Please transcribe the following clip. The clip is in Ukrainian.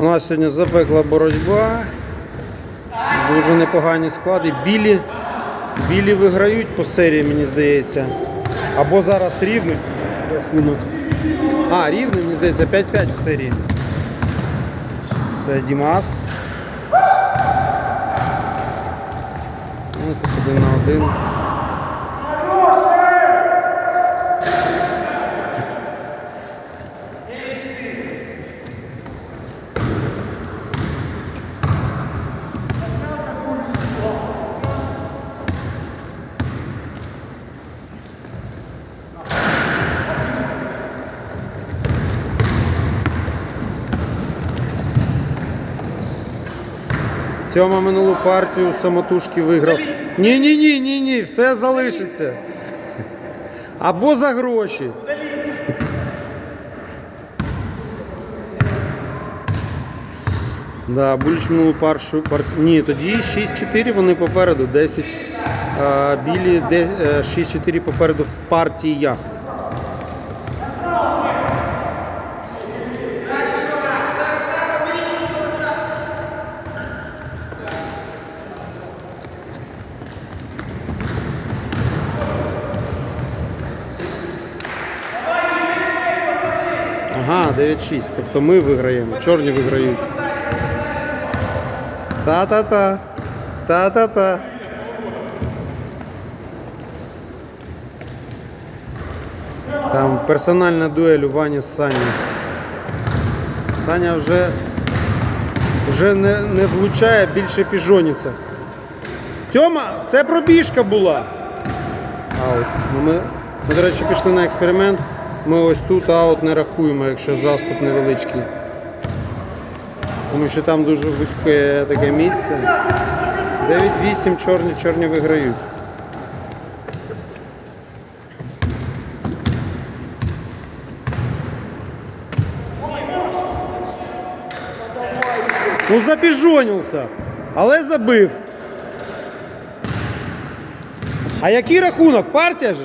У нас сьогодні запекла боротьба. Дуже непогані склади. Білі, білі виграють по серії, мені здається. Або зараз рівний рахунок. А, рівний, мені здається, 5-5 в серії. Це Дімас. Ну, один на один. Тьома минулу партію самотужки виграв. Ні, ні, ні, ні, ні, все залишиться. Або за гроші. Да, Буліч минулу паршу партію. Ні, тоді 6-4 вони попереду, 10. А, білі де- е, 6-4 попереду в партіях. Ага, 9-6. Тобто ми виграємо, чорні виграють. Та-та-та. Та-та-та. Там персональна дуель у Вані з Сані. Саня вже, вже не, не влучає, більше піжоніться. Тьома, це пробіжка була. Аут. Ну, ми, ми, до речі, пішли на експеримент. Ми ось тут аут не рахуємо, якщо заступ невеличкий. Тому що там дуже вузьке таке місце. 9-8 чорні, чорні виграють. Ну запіжонився, але забив. А який рахунок? Партія ж?